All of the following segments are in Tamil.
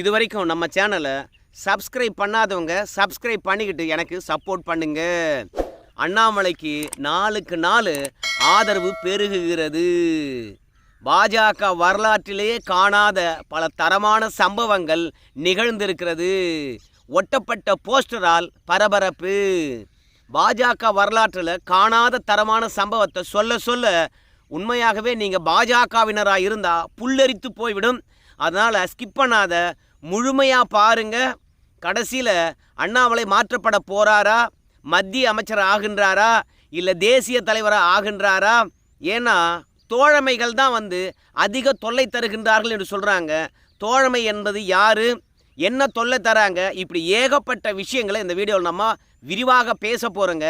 இது வரைக்கும் நம்ம சேனலை சப்ஸ்கிரைப் பண்ணாதவங்க சப்ஸ்கிரைப் பண்ணிக்கிட்டு எனக்கு சப்போர்ட் பண்ணுங்க. அண்ணாமலைக்கு நாளுக்கு நாள் ஆதரவு பெருகுகிறது. பாஜக வரலாற்றிலேயே காணாத பல தரமான சம்பவங்கள் நிகழ்ந்திருக்கிறது. ஒட்டப்பட்ட போஸ்டரால் பரபரப்பு. பாஜக வரலாற்றில் காணாத தரமான சம்பவத்தை சொல்ல சொல்ல உண்மையாகவே நீங்கள் பாஜகவினராக இருந்தால் புல்லரித்து போய்விடும். அதனால் ஸ்கிப் பண்ணாத முழுமையாக பாருங்க. கடைசியில் அண்ணாமலை மாற்றப்பட போகிறாரா மத்திய அமைச்சர் ஆகின்றாரா? இல்லை தேசிய தலைவராக ஆகின்றாரா? ஏன்னா தோழமைகள் தான் வந்து அதிக தொல்லை தருகின்றார்கள் என்று சொல்கிறாங்க தோழமை என்பது யார்? என்ன தொல்லை தராங்க? இப்படி ஏகப்பட்ட விஷயங்களை இந்த வீடியோவில் நம்ம விரிவாக பேச போகிறோங்க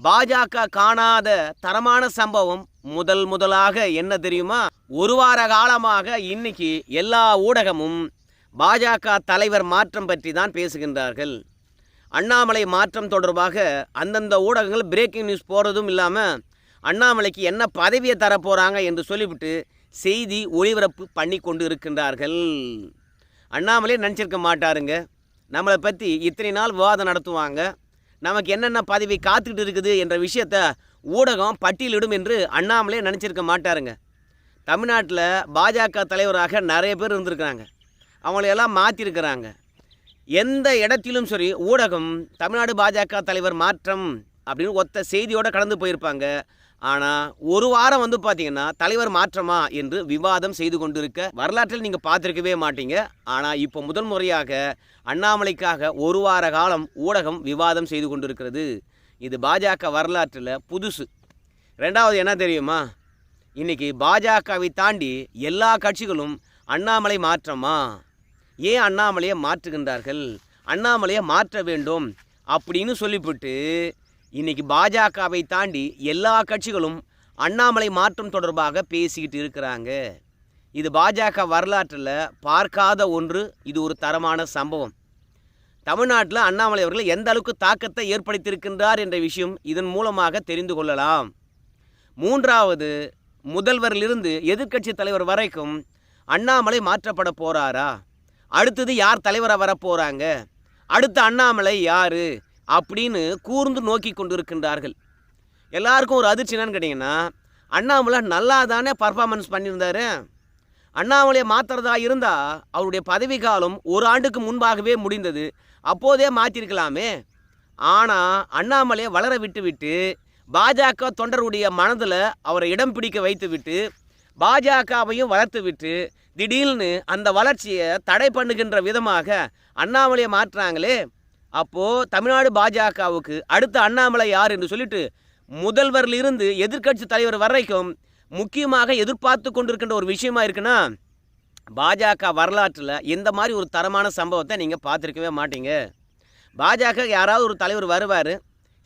பாஜக காணாத தரமான சம்பவம் முதல் முதலாக என்ன தெரியுமா? ஒரு வார காலமாக இன்னைக்கு எல்லா ஊடகமும் பாஜக தலைவர் மாற்றம் பற்றி தான் பேசுகின்றார்கள். அண்ணாமலை மாற்றம் தொடர்பாக அந்தந்த ஊடகங்கள் பிரேக்கிங் நியூஸ் போகிறதும் இல்லாமல் அண்ணாமலைக்கு என்ன பதவியை தரப்போகிறாங்க என்று சொல்லிவிட்டு செய்தி ஒளிபரப்பு பண்ணி கொண்டு இருக்கின்றார்கள். அண்ணாமலே நினச்சிருக்க மாட்டாருங்க. நம்மளை பற்றி இத்தனை நாள் விவாதம் நடத்துவாங்க. நமக்கு என்னென்ன பதவி காத்துக்கிட்டு இருக்குது என்ற விஷயத்த ஊடகம் பட்டியலிடும் என்று அண்ணாமலே நினச்சிருக்க மாட்டாருங்க. தமிழ்நாட்டில் பாஜக தலைவராக நிறைய பேர் இருந்திருக்கிறாங்க. அவங்களையெல்லாம் மாற்றிருக்கிறாங்க எந்த இடத்திலும் சரி ஊடகம் தமிழ்நாடு பாஜக தலைவர் மாற்றம் அப்படின்னு ஒத்த செய்தியோடு கடந்து போயிருப்பாங்க. ஆனால் ஒரு வாரம் வந்து பார்த்தீங்கன்னா தலைவர் மாற்றமா என்று விவாதம் செய்து கொண்டிருக்க வரலாற்றில் நீங்கள் பார்த்துருக்கவே மாட்டீங்க. ஆனால் இப்போ முதல் முறையாக அண்ணாமலைக்காக ஒரு வார காலம் ஊடகம் விவாதம் செய்து கொண்டிருக்கிறது. இது பாஜக வரலாற்றில் புதுசு. ரெண்டாவது என்ன தெரியுமா? இன்றைக்கி பாஜகவை தாண்டி எல்லா கட்சிகளும் அண்ணாமலை மாற்றமா? ஏன் அண்ணாமலையை மாற்றுகின்றார்கள்? அண்ணாமலையை மாற்ற வேண்டும் அப்படின்னு சொல்லிவிட்டு இன்னைக்கு பாஜகவை தாண்டி எல்லா கட்சிகளும் அண்ணாமலை மாற்றம் தொடர்பாக பேசிக்கிட்டு இருக்கிறாங்க. இது பாஜக வரலாற்றில் பார்க்காத ஒன்று இது ஒரு தரமான சம்பவம். தமிழ்நாட்டில் அண்ணாமலை அவர்கள் எந்த அளவுக்கு தாக்கத்தை ஏற்படுத்தியிருக்கின்றார் என்ற விஷயம் இதன் மூலமாக தெரிந்து கொள்ளலாம். மூன்றாவது முதல்வரிலிருந்து எதிர்க்கட்சி தலைவர் வரைக்கும் அண்ணாமலை மாற்றப்பட போறாரா? அடுத்தது யார் தலைவராக வரப்போகிறாங்க அடுத்த அண்ணாமலை யார்? அப்படின்னு கூர்ந்து நோக்கி கொண்டிருக்கின்றார்கள். எல்லாருக்கும் ஒரு அதிர்ச்சி என்னன்னு கேட்டிங்கன்னா அண்ணாமலை நல்லா தானே பர்ஃபார்மன்ஸ் பண்ணியிருந்தார்? அண்ணாமலையை மாற்றுறதா இருந்தால் அவருடைய பதவி காலம் ஒரு ஆண்டுக்கு முன்பாகவே முடிந்தது. அப்போதே மாற்றிருக்கலாமே ஆனால் அண்ணாமலையை வளர விட்டு விட்டு பாஜக தொண்டருடைய மனதில் அவரை இடம் பிடிக்க வைத்து விட்டு பாஜகவையும் வளர்த்துவிட்டு திடீர்னு அந்த வளர்ச்சியை தடை பண்ணுகின்ற விதமாக அண்ணாமலையை மாற்றுறாங்களே அப்போது தமிழ்நாடு பாஜகவுக்கு அடுத்த அண்ணாமலை யார் என்று சொல்லிட்டு முதல்வரிலிருந்து எதிர்க்கட்சி தலைவர் வரைக்கும் முக்கியமாக எதிர்பார்த்து கொண்டிருக்கின்ற ஒரு விஷயமா இருக்குன்னா பாஜக வரலாற்றில் இந்த மாதிரி ஒரு தரமான சம்பவத்தை நீங்கள் பார்த்துருக்கவே மாட்டீங்க. பாஜக யாராவது ஒரு தலைவர் வருவார்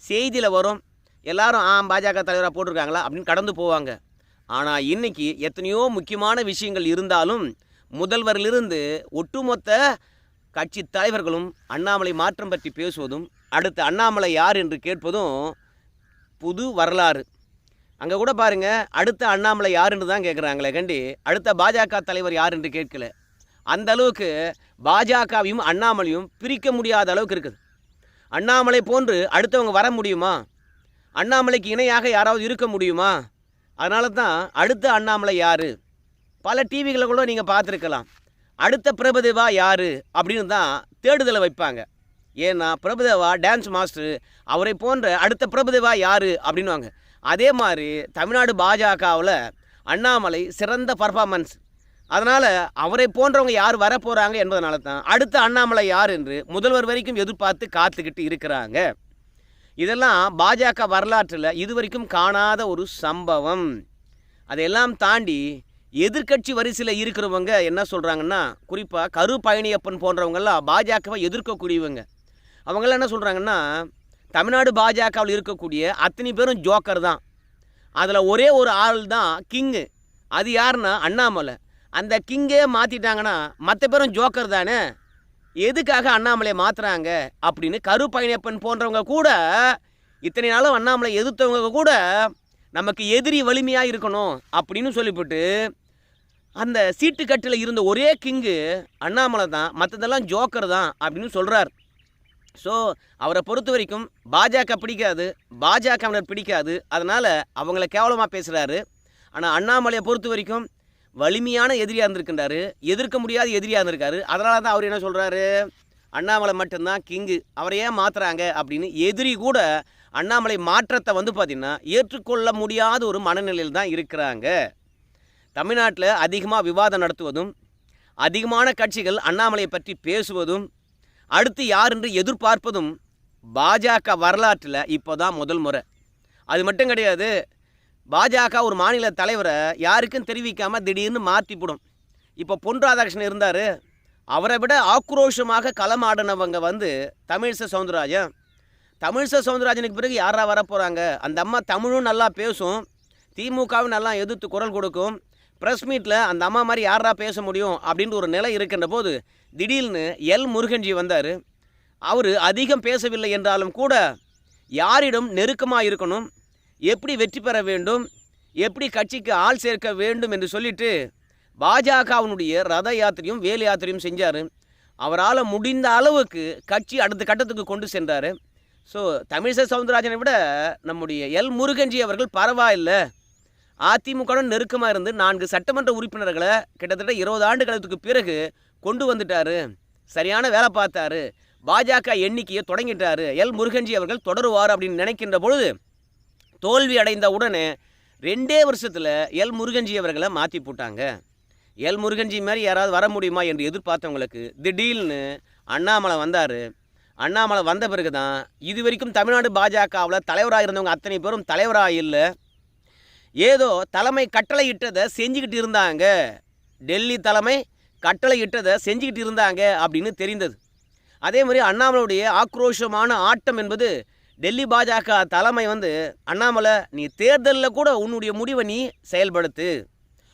செய்தியில் வரும் எல்லாரும் ஆ பாஜக தலைவராக போட்டிருக்காங்களா அப்படின்னு கடந்து போவாங்க. ஆனால் இன்னைக்கு எத்தனையோ முக்கியமான விஷயங்கள் இருந்தாலும் முதல்வரிலிருந்து ஒட்டுமொத்த கட்சி தலைவர்களும் அண்ணாமலை மாற்றம் பற்றி பேசுவதும் அடுத்து அண்ணாமலை யார் என்று கேட்பதும் புது வரலாறு. அங்கே கூட பாருங்க அடுத்த அண்ணாமலை யாருன்னு தான் கேட்குறாங்களே கண்டி. அடுத்த பாஜக தலைவர் யார் என்று கேட்கல. அந்த அளவுக்கு பாஜகவையும் அண்ணாமலையும் பிரிக்க முடியாத அளவுக்கு இருக்குது. அண்ணாமலை போன்று அடுத்தவங்க வர முடியுமா? அண்ணாமலைக்கு இணையாக யாராவது இருக்க முடியுமா? அதனால தான் அடுத்த அண்ணாமலை யார்? பல டிவிகளை கூட நீங்கள் பார்த்துருக்கலாம். அடுத்த பிரபுதேவா யார்? அப்படின்னு தான் தேடுதலை வைப்பாங்க. ஏன்னா பிரபுதேவா டான்ஸ் மாஸ்டர் அவரை போன்ற அடுத்த பிரபுதேவா யார்? அப்படின்வாங்க அதே மாதிரி தமிழ்நாடு பாஜகவில் அண்ணாமலை சிறந்த பர்ஃபார்மன்ஸ் அதனால் அவரை போன்றவங்க யார் வரப்போகிறாங்க என்பதனால தான் அடுத்த அண்ணாமலை யார் என்று முதல்வர் வரைக்கும் எதிர்பார்த்து காத்துக்கிட்டு இருக்கிறாங்க. இதெல்லாம் பாஜக வரலாற்றில் இதுவரைக்கும் காணாத ஒரு சம்பவம். அதையெல்லாம் தாண்டி எதிர்க்கட்சி வரிசையில் இருக்கிறவங்க என்ன சொல்கிறாங்கன்னா குறிப்பாக கரு பழனியப்பன் போன்றவங்கெல்லாம் பாஜகவை எதிர்க்கக்கூடியவங்க. அவங்கெல்லாம் என்ன சொல்கிறாங்கன்னா தமிழ்நாடு பாஜகவில் இருக்கக்கூடிய அத்தனை பேரும் ஜோக்கர் தான். அதில் ஒரே ஒரு ஆள் தான் கிங்கு. அது யாருன்னா அண்ணாமலை. அந்த கிங்கே மாற்றிட்டாங்கன்னா மற்ற பேரும் ஜோக்கர் தானே? எதுக்காக அண்ணாமலையை மாற்றுறாங்க அப்படின்னு கரு போன்றவங்க கூட இத்தனை நாளும் அண்ணாமலை எதிர்த்தவங்க கூட நமக்கு எதிரி வலிமையாக இருக்கணும் அப்படின்னு சொல்லிவிட்டு அந்த சீட்டுக்கட்டில் இருந்த ஒரே கிங்கு அண்ணாமலை தான் மற்றதெல்லாம் ஜோக்கர் தான் அப்படின்னு சொல்கிறார் ஸோ அவரை பொறுத்த வரைக்கும் பாஜக பிடிக்காது பாஜகவினர் பிடிக்காது அதனால் அவங்கள கேவலமாக பேசுகிறாரு ஆனால் அண்ணாமலையை பொறுத்த வரைக்கும் வலிமையான எதிரியாக இருந்திருக்கின்றாரு. எதிர்க்க முடியாத எதிரியாக இருந்திருக்காரு. அதனால தான் அவர் என்ன சொல்கிறாரு அண்ணாமலை மட்டும்தான் கிங்கு அவரை ஏன் மாற்றுறாங்க அப்படின்னு எதிரி கூட அண்ணாமலை மாற்றத்தை வந்து பார்த்திங்கன்னா ஏற்றுக்கொள்ள முடியாத ஒரு மனநிலையில் தான் இருக்கிறாங்க. தமிழ்நாட்டில் அதிகமாக விவாதம் நடத்துவதும் அதிகமான கட்சிகள் அண்ணாமலையை பற்றி பேசுவதும் அடுத்து யார் என்று எதிர்பார்ப்பதும் பாஜக வரலாற்றில் இப்போ தான் முதல் முறை. அது மட்டும் கிடையாது பாஜக ஒரு மாநில தலைவரை யாருக்கும் தெரிவிக்காமல் திடீர்னு மாற்றிப்படும் இப்போ பொன் ராதாகிருஷ்ணன் இருந்தார். அவரை விட ஆக்ரோஷமாக களமாடினவங்க வந்து தமிழிசை சவுந்தரராஜன். தமிழிசை சவுந்தரராஜனுக்கு பிறகு யாரா வர போகிறாங்க அந்த அம்மா தமிழும் நல்லா பேசும். திமுகவும் நல்லா எதிர்த்து குரல் கொடுக்கும். ப்ரெஸ் மீட்டில் அந்த அம்மா மாதிரி யாரா பேச முடியும் அப்படின்ற ஒரு நிலை இருக்கின்ற போது திடீர்னு எல் முருகன்ஜி வந்தார். அவர் அதிகம் பேசவில்லை என்றாலும் கூட யாரிடம் நெருக்கமாக இருக்கணும்? எப்படி வெற்றி பெற வேண்டும்? எப்படி கட்சிக்கு ஆள் சேர்க்க வேண்டும் என்று சொல்லிட்டு பாஜகவினுடைய ரத யாத்திரையும் வேல் யாத்திரையும் செஞ்சார். அவரால் முடிந்த அளவுக்கு கட்சி அடுத்த கட்டத்துக்கு கொண்டு சென்றார். ஸோ தமிழிசை சவுந்தரராஜனை விட நம்முடைய எல் முருகன்ஜி அவர்கள் பரவாயில்லை. அதிமுகவுடன் நெருக்கமாக இருந்து நான்கு சட்டமன்ற உறுப்பினர்களை கிட்டத்தட்ட இருபது ஆண்டுகளுக்கு பிறகு கொண்டு வந்துட்டார். சரியான வேலை பார்த்தாரு. பாஜக எண்ணிக்கையை தொடங்கிட்டாரு. எல் முருகன்ஜி அவர்கள் தொடருவார் அப்படின்னு நினைக்கின்ற பொழுது தோல்வி அடைந்த உடனே ரெண்டே வருஷத்தில் எல். முருகன்ஜி அவர்களை மாற்றி போட்டாங்க. எல். முருகன்ஜி மாதிரி யாராவது வர முடியுமா என்று எதிர்பார்த்தவங்களுக்கு திடீர்னு அண்ணாமலை வந்தார். அண்ணாமலை வந்த பிறகு தான் இது வரைக்கும் தமிழ்நாடு பாஜகவில் தலைவராக இருந்தவங்க அத்தனை பேரும் தலைவராக இல்லை. ஏதோ தலைமை கட்டளை இட்டதை செஞ்சுக்கிட்டு இருந்தாங்க. டெல்லி தலைமை கட்டளை இட்டதை செஞ்சுக்கிட்டு இருந்தாங்க அப்படின்னு தெரிந்தது. அதே மாதிரி அண்ணாமலையுடைய ஆக்ரோஷமான ஆட்டம் என்பது டெல்லி பாஜக தலைமை வந்து அண்ணாமலை நீ தேர்தலில் கூட உன்னுடைய முடிவை நீ செயல்படுத்து.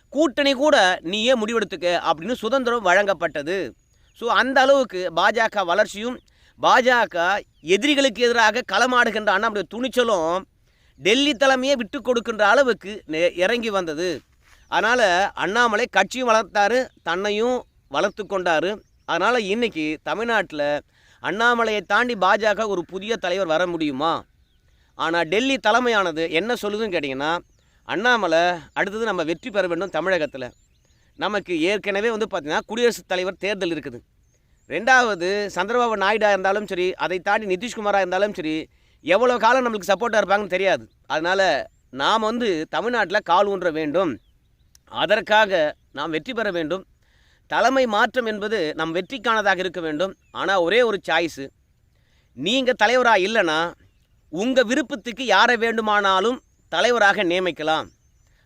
கூட்டணி கூட நீயே முடிவெடுத்துக்க அப்படின்னு சுதந்திரம் வழங்கப்பட்டது. ஸோ அந்த அளவுக்கு பாஜக வளர்ச்சியும் பாஜக எதிரிகளுக்கு எதிராக களமாடுகின்ற அண்ணாமுடைய துணிச்சலும் டெல்லி தலைமையே விட்டு கொடுக்கின்ற அளவுக்கு நெ- இறங்கி வந்தது. அதனால் அண்ணாமலை கட்சியும் வளர்த்தாரு தன்னையும் வளர்த்து கொண்டார். அதனால் இன்னைக்கு தமிழ்நாட்டில் அண்ணாமலையை தாண்டி பாஜக ஒரு புதிய தலைவர் வர முடியுமா? ஆனால் டெல்லி தலைமையானது என்ன சொல்லுதுன்னு கேட்டிங்கன்னா அண்ணாமலை அடுத்தது நம்ம வெற்றி பெற வேண்டும் தமிழகத்தில். நமக்கு ஏற்கனவே வந்து பார்த்திங்கன்னா குடியரசுத் தலைவர் தேர்தல் இருக்குது. ரெண்டாவது சந்திரபாபு நாயுடா இருந்தாலும் சரி அதை தாண்டி நிதிஷ்குமாராக இருந்தாலும் சரி எவ்வளோ காலம் நம்மளுக்கு சப்போர்ட்டாக இருப்பாங்கன்னு தெரியாது. அதனால் நாம் வந்து தமிழ்நாட்டில் கால் ஊன்ற வேண்டும். அதற்காக நாம் வெற்றி பெற வேண்டும். தலைமை மாற்றம் என்பது நம் வெற்றிக்கானதாக இருக்க வேண்டும். ஆனால் ஒரே ஒரு சாய்ஸு நீங்கள் தலைவராக இல்லைன்னா உங்கள் விருப்பத்துக்கு யாரை வேண்டுமானாலும் தலைவராக நியமிக்கலாம்.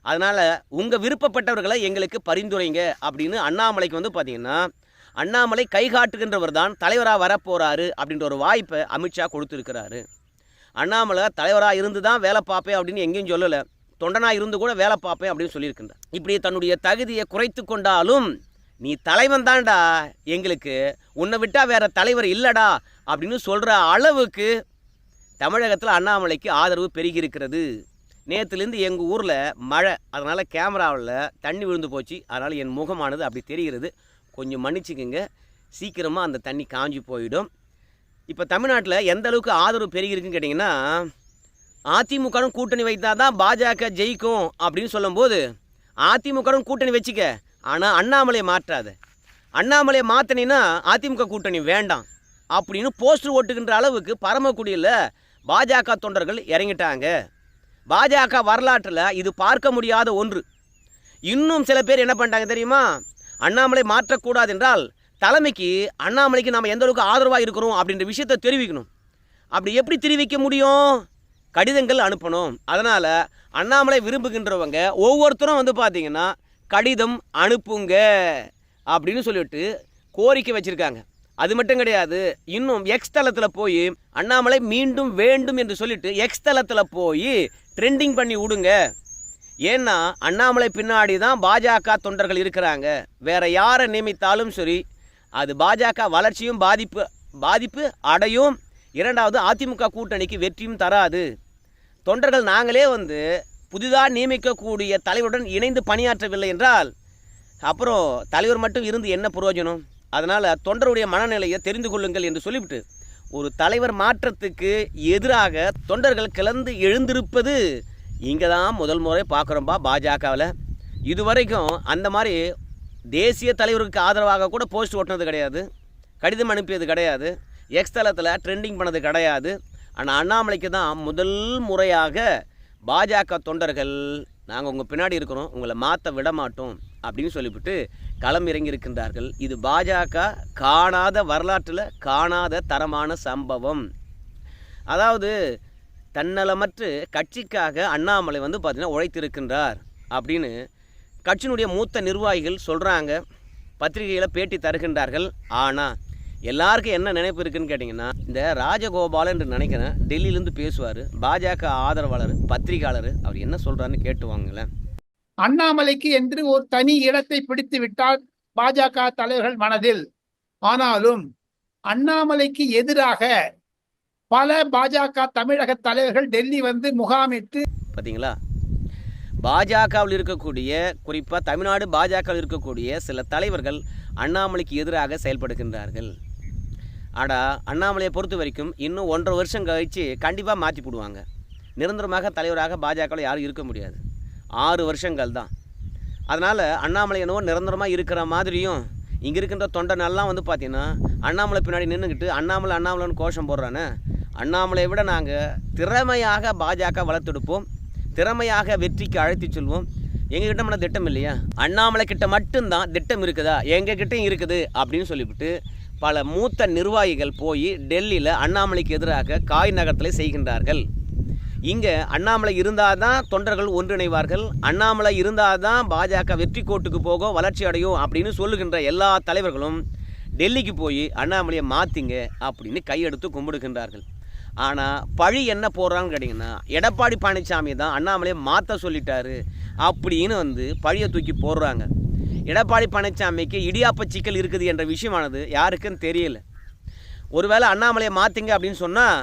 அதனால் உங்கள் விருப்பப்பட்டவர்களை எங்களுக்கு பரிந்துரைங்க அப்படின்னு அண்ணாமலைக்கு வந்து பார்த்தீங்கன்னா அண்ணாமலை கை காட்டுகின்றவர் தான் தலைவராக வரப்போகிறாரு அப்படின்ற ஒரு வாய்ப்பை அமித்ஷா கொடுத்துருக்கிறாரு. அண்ணாமலை தலைவராக இருந்து தான் வேலை பார்ப்பேன் அப்படின்னு எங்கேயும் சொல்லலை. தொண்டனாக இருந்து கூட வேலை பார்ப்பேன் அப்படின்னு சொல்லியிருக்கின்றார். இப்படி தன்னுடைய தகுதியை குறைத்து கொண்டாலும் நீ தலைவன் தான்டா. எங்களுக்கு உன்னை விட்டால் வேற தலைவர் இல்லைடா அப்படின்னு சொல்கிற அளவுக்கு தமிழகத்தில் அண்ணாமலைக்கு ஆதரவு பெருகி இருக்கிறது நேற்றுலேருந்து எங்கள் ஊரில் மழை அதனால் கேமராவில் தண்ணி விழுந்து போச்சு. அதனால் என் முகமானது அப்படி தெரிகிறது. கொஞ்சம் மன்னிச்சுக்குங்க. சீக்கிரமாக அந்த தண்ணி காஞ்சி போயிடும். இப்போ தமிழ்நாட்டில் எந்த அளவுக்கு ஆதரவு பெருகிருக்குன்னு கேட்டிங்கன்னா அதிமுகவும் கூட்டணி வைத்தால் தான் பாஜக ஜெயிக்கும் அப்படின்னு சொல்லும்போது அதிமுகவும் கூட்டணி வச்சுக்க. ஆனால் அண்ணாமலையை மாற்றாத. அண்ணாமலையை மாற்றினீன்னா அதிமுக கூட்டணி வேண்டாம் அப்படின்னு போஸ்டர் ஓட்டுகின்ற அளவுக்கு பரமக்குடியில் பாஜக தொண்டர்கள் இறங்கிட்டாங்க. பாஜக வரலாற்றில் இது பார்க்க முடியாத ஒன்று. இன்னும் சில பேர் என்ன பண்ணிட்டாங்க தெரியுமா? அண்ணாமலை மாற்றக்கூடாது என்றால் தலைமைக்கு அண்ணாமலைக்கு நாம் எந்த அளவுக்கு ஆதரவாக இருக்கிறோம் அப்படின்ற விஷயத்தை தெரிவிக்கணும். அப்படி எப்படி தெரிவிக்க முடியும்? கடிதங்கள் அனுப்பணும். அதனால் அண்ணாமலை விரும்புகின்றவங்க ஒவ்வொருத்தரும் வந்து பார்த்திங்கன்னா கடிதம் அனுப்புங்க அப்படின்னு சொல்லிட்டு கோரிக்கை வச்சுருக்காங்க. அது மட்டும் கிடையாது இன்னும் எக்ஸ் தளத்தில் போய் அண்ணாமலை மீண்டும் வேண்டும் என்று சொல்லிட்டு எக்ஸ் தளத்தில் போய் ட்ரெண்டிங் பண்ணி விடுங்க. ஏன்னா அண்ணாமலை பின்னாடி தான் பாஜக தொண்டர்கள் இருக்கிறாங்க. வேற யாரை நியமித்தாலும் சரி அது பாஜக வளர்ச்சியும் பாதிப்பு பாதிப்பு அடையும். இரண்டாவது அதிமுக கூட்டணிக்கு வெற்றியும் தராது. தொண்டர்கள் நாங்களே வந்து புதிதாக நியமிக்கக்கூடிய தலைவருடன் இணைந்து பணியாற்றவில்லை என்றால் அப்புறம் தலைவர் மட்டும் இருந்து என்ன பிரயோஜனம் அதனால் தொண்டருடைய மனநிலையை தெரிந்து கொள்ளுங்கள் என்று சொல்லிவிட்டு ஒரு தலைவர் மாற்றத்துக்கு எதிராக தொண்டர்கள் கிளந்து எழுந்திருப்பது இங்கே தான் முதல் முறை பார்க்குறோம்பா பாஜகவில். இதுவரைக்கும் அந்த மாதிரி தேசிய தலைவருக்கு ஆதரவாக கூட போஸ்ட் ஓட்டினது கிடையாது. கடிதம் அனுப்பியது கிடையாது. எக்ஸ் தளத்தில் ட்ரெண்டிங் பண்ணது கிடையாது. ஆனால் அண்ணாமலைக்கு தான் முதல் முறையாக பாஜக தொண்டர்கள் நாங்கள் உங்கள் பின்னாடி இருக்கிறோம் உங்களை மாற்ற விட மாட்டோம் அப்படின்னு சொல்லிவிட்டு களம் இறங்கியிருக்கின்றார்கள். இது பாஜக காணாத வரலாற்றில் காணாத தரமான சம்பவம். அதாவது தன்னலமற்று கட்சிக்காக அண்ணாமலை வந்து பார்த்திங்கன்னா உழைத்திருக்கின்றார் அப்படின்னு கட்சியினுடைய மூத்த நிர்வாகிகள் சொல்கிறாங்க பத்திரிகையில் பேட்டி தருகின்றார்கள். ஆனால் எல்லாருக்கும் என்ன நினைப்பு இருக்குன்னு கேட்டிங்கன்னா இந்த ராஜகோபாலன் என்று நினைக்கிறேன் டெல்லியிலேருந்து பேசுவார் பாஜக ஆதரவாளர் பத்திரிகையாளர் அவர் என்ன சொல்கிறாருன்னு கேட்டு வாங்களேன் அண்ணாமலைக்கு என்று ஒரு தனி இடத்தை பிடித்து விட்டால் பாஜக தலைவர்கள் மனதில். ஆனாலும் அண்ணாமலைக்கு எதிராக பல பாஜக தமிழக தலைவர்கள் டெல்லி வந்து முகாமிட்டு பார்த்தீங்களா பாஜகவில் இருக்கக்கூடிய குறிப்பாக தமிழ்நாடு பாஜகவில் இருக்கக்கூடிய சில தலைவர்கள் அண்ணாமலைக்கு எதிராக செயல்படுகின்றார்கள். ஆனால் அண்ணாமலையை பொறுத்த வரைக்கும் இன்னும் ஒன்றரை வருஷம் கழித்து கண்டிப்பாக மாற்றி போடுவாங்க. நிரந்தரமாக தலைவராக பாஜகவில் யாரும் இருக்க முடியாது. ஆறு வருஷங்கள் தான். அதனால் அண்ணாமலை என்னவோ நிரந்தரமாக இருக்கிற மாதிரியும் இங்கே இருக்கின்ற தொண்டனெல்லாம் வந்து பார்த்தீங்கன்னா அண்ணாமலை பின்னாடி நின்றுக்கிட்டு அண்ணாமலை அண்ணாமலைன்னு கோஷம் போடுறானே. அண்ணாமலையை விட நாங்கள் திறமையாக பாஜக வளர்த்தெடுப்போம். திறமையாக வெற்றிக்கு அழைத்து செல்வோம். எங்ககிட்ட மட்டும் திட்டம் இல்லையா? அண்ணாமலை கிட்ட மட்டும்தான் திட்டம் இருக்குதா? எங்ககிட்டையும் இருக்குது அப்படின்னு சொல்லிவிட்டு பல மூத்த நிர்வாகிகள் போய் டெல்லியில் அண்ணாமலைக்கு எதிராக காய் நகரத்தில் செய்கின்றார்கள். இங்கே அண்ணாமலை இருந்தால் தான் தொண்டர்கள் ஒன்றிணைவார்கள். அண்ணாமலை இருந்தால் தான் பாஜக வெற்றி கோட்டுக்கு போகும் வளர்ச்சி அடையும் அப்படின்னு சொல்லுகின்ற எல்லா தலைவர்களும் டெல்லிக்கு போய் அண்ணாமலையை மாற்றிங்க அப்படின்னு கையெடுத்து கும்பிடுகின்றார்கள். ஆனால் பழி என்ன போடுறான்னு கேட்டிங்கன்னா எடப்பாடி பழனிசாமி தான் அண்ணாமலையை மாற்ற சொல்லிட்டாரு அப்படின்னு வந்து பழியை தூக்கி போடுறாங்க. எடப்பாடி பழனிசாமிக்கு இடியாப்ப சிக்கல் இருக்குது என்ற விஷயமானது யாருக்குன்னு தெரியல. ஒருவேளை அண்ணாமலையை மாற்றுங்க அப்படின்னு சொன்னால்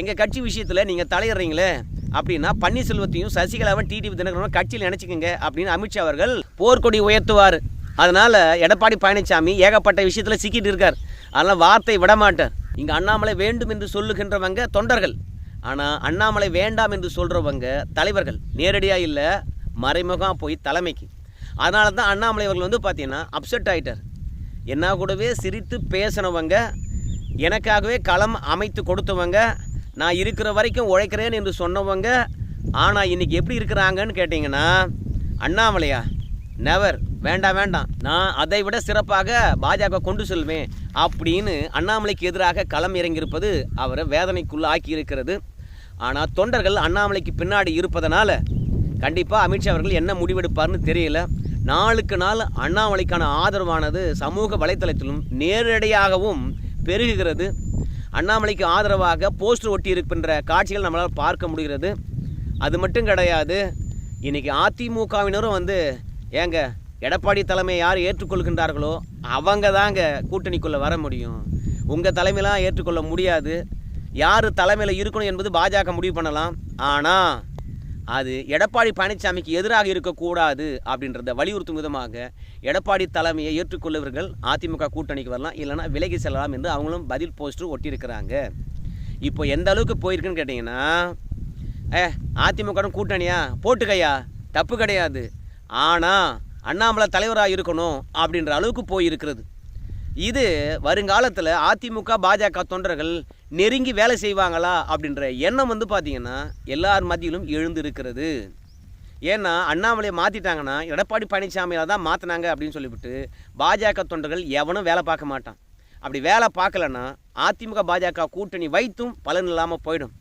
எங்கள் கட்சி விஷயத்தில் நீங்கள் தலையிடுறீங்களே அப்படின்னா பன்னீர்செல்வத்தையும் சசிகலாவும் டிடிவி தினகரனும் கட்சியில் நினச்சிக்கோங்க அப்படின்னு அமித்ஷா அவர்கள் போர்க்கொடி உயர்த்துவார். அதனால் எடப்பாடி பழனிசாமி ஏகப்பட்ட விஷயத்தில் சிக்கிட்டு இருக்கார். அதனால் வார்த்தை விடமாட்டார். இங்கே அண்ணாமலை வேண்டும் என்று சொல்லுகின்றவங்க தொண்டர்கள். ஆனால் அண்ணாமலை வேண்டாம் என்று சொல்கிறவங்க தலைவர்கள். நேரடியாக இல்லை மறைமுகமாக போய் தலைமைக்கு. அதனால தான் அண்ணாமலை அவர்கள் வந்து பார்த்தீங்கன்னா அப்செட் ஆகிட்டார் என்ன கூடவே சிரித்து பேசினவங்க எனக்காகவே களம் அமைத்து கொடுத்தவங்க நான் இருக்கிற வரைக்கும் உழைக்கிறேன் என்று சொன்னவங்க ஆனால் இன்னைக்கு எப்படி இருக்கிறாங்கன்னு கேட்டிங்கன்னா அண்ணாமலையா நெவர் வேண்டாம் வேண்டாம் நான் அதை விட சிறப்பாக பாஜக கொண்டு செல்வேன் அப்படின்னு அண்ணாமலைக்கு எதிராக களம் இறங்கியிருப்பது அவரை வேதனைக்குள்ளே ஆக்கி இருக்கிறது ஆனால் தொண்டர்கள் அண்ணாமலைக்கு பின்னாடி இருப்பதனால் கண்டிப்பாக அமித்ஷா அவர்கள் என்ன முடிவெடுப்பார்னு தெரியல. நாளுக்கு நாள் அண்ணாமலைக்கான ஆதரவானது சமூக வலைத்தளத்திலும் நேரடியாகவும் பெருகுகிறது. அண்ணாமலைக்கு ஆதரவாக போஸ்டர் ஒட்டி இருக்கின்ற காட்சிகள் நம்மளால் பார்க்க முடிகிறது. அது மட்டும் கிடையாது இன்னைக்கு அதிமுகவினரும் வந்து ஏங்க எடப்பாடி தலைமையை யார் ஏற்றுக்கொள்கின்றார்களோ அவங்க தாங்க கூட்டணிக்குள்ளே வர முடியும். உங்கள் தலைமையெல்லாம் ஏற்றுக்கொள்ள முடியாது. யார் தலைமையில் இருக்கணும் என்பது பாஜக முடிவு பண்ணலாம். ஆனால் அது எடப்பாடி பழனிசாமிக்கு எதிராக இருக்கக்கூடாது அப்படின்றத வலியுறுத்தும் விதமாக எடப்பாடி தலைமையை ஏற்றுக்கொள்ளவர்கள் அதிமுக கூட்டணிக்கு வரலாம் இல்லைன்னா விலகி செல்லலாம் என்று அவங்களும் பதில் போஸ்டர் ஒட்டியிருக்கிறாங்க. இப்போ எந்த அளவுக்கு போயிருக்குன்னு கேட்டிங்கன்னா ஏ அதிமுக கூட்டணியா? போட்டுக்கையா? தப்பு கிடையாது. ஆனால் அண்ணாமலை தலைவராக இருக்கணும் அப்படின்ற அளவுக்கு போயிருக்கிறது. இது வருங்காலத்தில் அதிமுக பாஜக தொண்டர்கள் நெருங்கி வேலை செய்வாங்களா அப்படின்ற எண்ணம் வந்து பார்த்திங்கன்னா எல்லார் மத்தியிலும் எழுந்திருக்கிறது. ஏன்னா அண்ணாமலையை மாற்றிட்டாங்கன்னா எடப்பாடி பழனிசாமியில் தான் மாற்றினாங்க அப்படின்னு சொல்லிவிட்டு பாஜக தொண்டர்கள் எவனும் வேலை பார்க்க மாட்டான். அப்படி வேலை பார்க்கலன்னா அதிமுக பாஜக கூட்டணி வைத்தும் பலன் இல்லாமல் போயிடும்.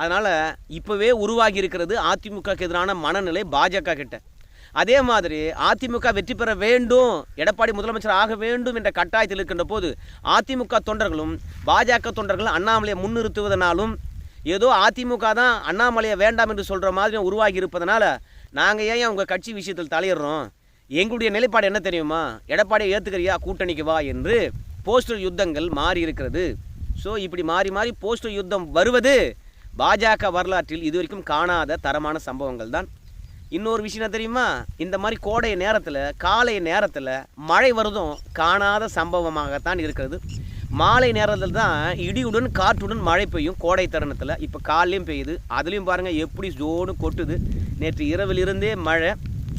அதனால் இப்போவே உருவாகி இருக்கிறது அதிமுகக்கு எதிரான மனநிலை பாஜக கிட்ட. அதே மாதிரி அதிமுக வெற்றி பெற வேண்டும் எடப்பாடி முதலமைச்சர் ஆக வேண்டும் என்ற கட்டாயத்தில் இருக்கின்ற போது அதிமுக தொண்டர்களும் பாஜக தொண்டர்களும் அண்ணாமலையை முன்னிறுத்துவதனாலும் ஏதோ அதிமுக தான் அண்ணாமலையை வேண்டாம் என்று சொல்கிற மாதிரி உருவாகி இருப்பதனால நாங்கள் ஏன் உங்கள் கட்சி விஷயத்தில் தலையிடுறோம்? எங்களுடைய நிலைப்பாடு என்ன தெரியுமா? எடப்பாடியை ஏற்றுக்கிறியா கூட்டணிக்கு வா என்று போஸ்டர் யுத்தங்கள் மாறி இருக்கிறது. ஸோ இப்படி மாறி மாறி போஸ்டர் யுத்தம் வருவது பாஜக வரலாற்றில் இதுவரைக்கும் காணாத தரமான சம்பவங்கள் தான் இன்னொரு விஷயம் தெரியுமா? இந்த மாதிரி கோடை நேரத்தில் காலை நேரத்தில் மழை வருதும் காணாத சம்பவமாகத்தான் இருக்கிறது. மாலை நேரத்தில் தான் இடியுடன் காற்றுடன் மழை பெய்யும் கோடை தருணத்தில். இப்போ காலையும் பெய்யுது. அதுலேயும் பாருங்கள் எப்படி ஜோடு கொட்டுது. நேற்று இரவிலிருந்தே மழை.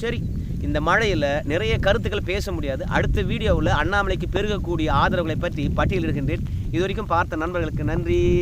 சரி இந்த மழையில் நிறைய கருத்துக்கள் பேச முடியாது. அடுத்த வீடியோவில் அண்ணாமலைக்கு பெருகக்கூடிய ஆதரவுகளை பற்றி பட்டியலிடுகின்றேன். இது வரைக்கும் பார்த்த நண்பர்களுக்கு நன்றி.